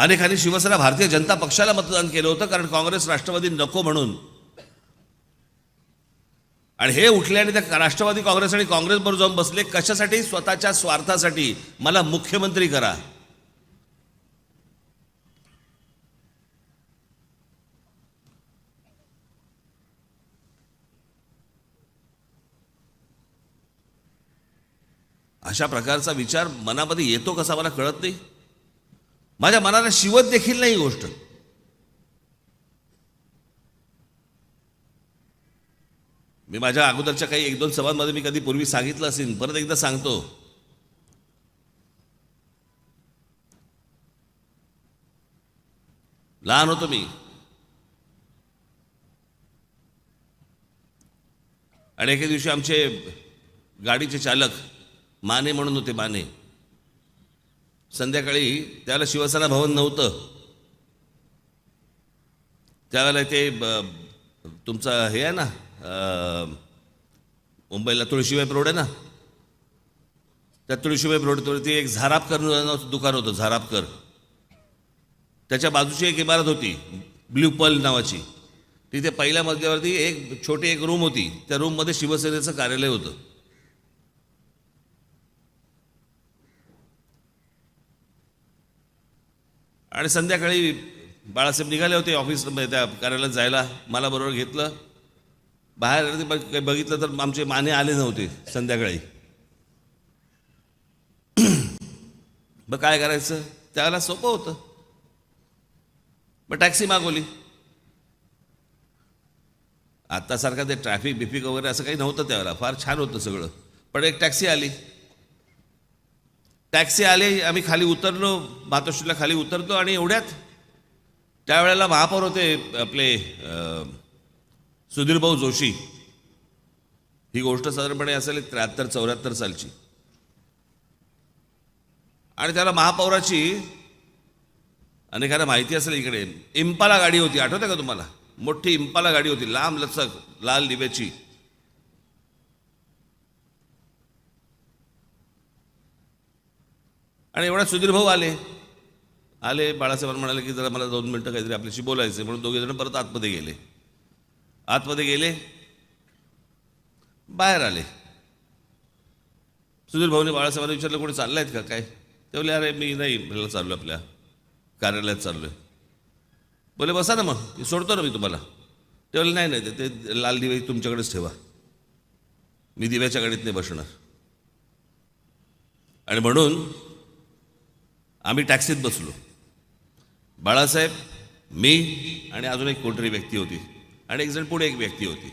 अनेकांनी शिवसेना भारतीय जनता पक्षाला मतदान केलं होतं कारण काँग्रेस राष्ट्रवादी नको म्हणून. आणि हे उठले आणि त्या राष्ट्रवादी काँग्रेस आणि काँग्रेसबरोबर जाऊन बसले. कशासाठी? स्वतःच्या स्वार्थासाठी. मला मुख्यमंत्री करा. अशा प्रकारचा विचार मनामध्ये येतो कसा? मला कळत नाही. माझ्या मनाला शिवत देखील नाही गोष्ट. मी माझ्या अगोदरच्या काही एक दोन सभांमध्ये मी कधी पूर्वी सांगितलं असेल परत एकदा सांगतो. लहान होतो मी. आणि एके दिवशी आमचे गाडीचे चालक माने म्हणून होते माने. संध्याकाळी त्याला शिवसेना भवन नव्हतं. त्यावेळेला ते तुमचं हे आहे ना मुंबईला तुळशीबाई रोड आहे ना? त्या तुळशीबाई रोडवरती एक झारापकर दुकान होतं झारापकर. त्याच्या बाजूची एक इमारत होती ब्ल्यू पल नावाची. तिथे पहिल्या मजल्यावरती एक छोटी एक रूम होती. त्या रूममध्ये शिवसेनेचं कार्यालय होतं. आणि संध्याकाळी बाळासाहेब निघाले होते ऑफिस त्या कार्यालयात जायला. मला बरोबर घेतलं. बाहेर बघ- काही बघितलं तर आमचे माने आले नव्हते संध्याकाळी. मग काय करायचं? त्यावेळेला सोपं होतं. मग टॅक्सी मागवली. आत्तासारखं ते ट्रॅफिक बिफिक वगैरे असं काही नव्हतं त्यावेळेला. फार छान होतं सगळं. पण एक टॅक्सी आली. टॅक्सी आले आम्ही खाली उतरलो मातोश्रीला खाली उतरतो आणि एवढ्यात त्यावेळेला महापौर होते आपले सुधीरभाऊ जोशी. ही गोष्ट साधारणपणे असेल त्र्याहत्तर चौऱ्याहत्तर सालची. आणि त्याला महापौराची अनेकांना माहिती असेल इकडे. इम्पाला गाडी होती आठवते का तुम्हाला? मोठी इम्पाला गाडी होती लांब लचक लाल दिव्याची. आणि एवढा सुधीर भाऊ आले. आले बाळासाहेब म्हणाले की जरा मला दोन मिनटं काहीतरी आपल्याशी बोलायचं म्हणून दोघे जण परत आतमध्ये गेले. आतमध्ये गेले बाहेर आले. सुधीर भाऊने बाळासाहेबांना विचारलं कोणी चाललं आहेत का काय? ते बोले अरे मी नाही ह्याला चाललो आपल्या कार्यालयात चाललो आहे बोले बसा ना मग मी सोडतो ना मी तुम्हाला. ते बोले नाही नाही ते- ते लाल दिवे तुमच्याकडेच ठेवा. मी दिव्याच्या गाडीत नाही बसणार. आणि म्हणून आम्ही टॅक्सीत बसलो. बाळासाहेब मी आणि अजून एक कोणतरी व्यक्ती होती आणि एक जण पुढे एक व्यक्ती होती.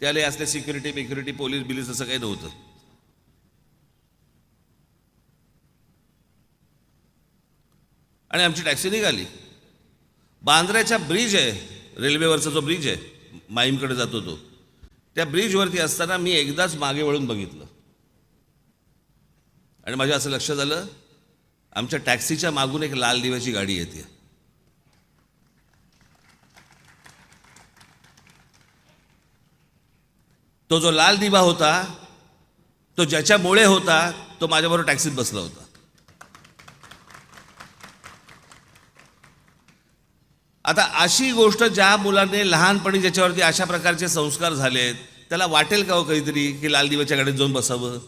त्याला असले सिक्युरिटी बिक्युरिटी पोलीस बिलीस असं काही नव्हतं. आणि आमची टॅक्सी निघाली. बांद्र्याचा ब्रिज आहे रेल्वेवरचा जो ब्रिज आहे माईमकडे जातो तो. त्या ब्रिजवरती असताना मी एकदाच मागे वळून बघितलं. आणि माझ्या असं लक्ष झालं आमच्या टॅक्सीच्या मागून एक लाल दिव्याची गाडी येते. तो जो लाल दिवा होता तो ज्याच्यामुळे होता तो माझ्याबरोबर टॅक्सीत बसला होता. आता अशी गोष्ट ज्या मुलाने लहानपणी ज्याच्यावरती अशा प्रकारचे संस्कार झालेत त्याला वाटेल का हो काहीतरी की लाल दिव्याच्या गाडीत जाऊन बसावं?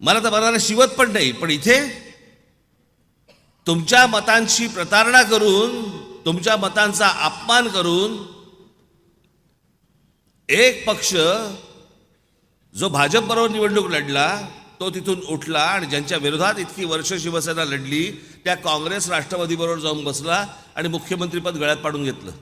मला तर मनाला शिवत पण नाही पण इथे तुमच्या मतांची प्रतारणा करून तुमच्या मतांचा अपमान करून एक पक्ष जो भाजपबरोबर निवडणूक लढला तो तिथून उठला आणि ज्यांच्या विरोधात इतकी वर्ष शिवसेना लढली त्या काँग्रेस राष्ट्रवादीबरोबर जाऊन बसला आणि मुख्यमंत्रीपद गळ्यात पाडून घेतलं.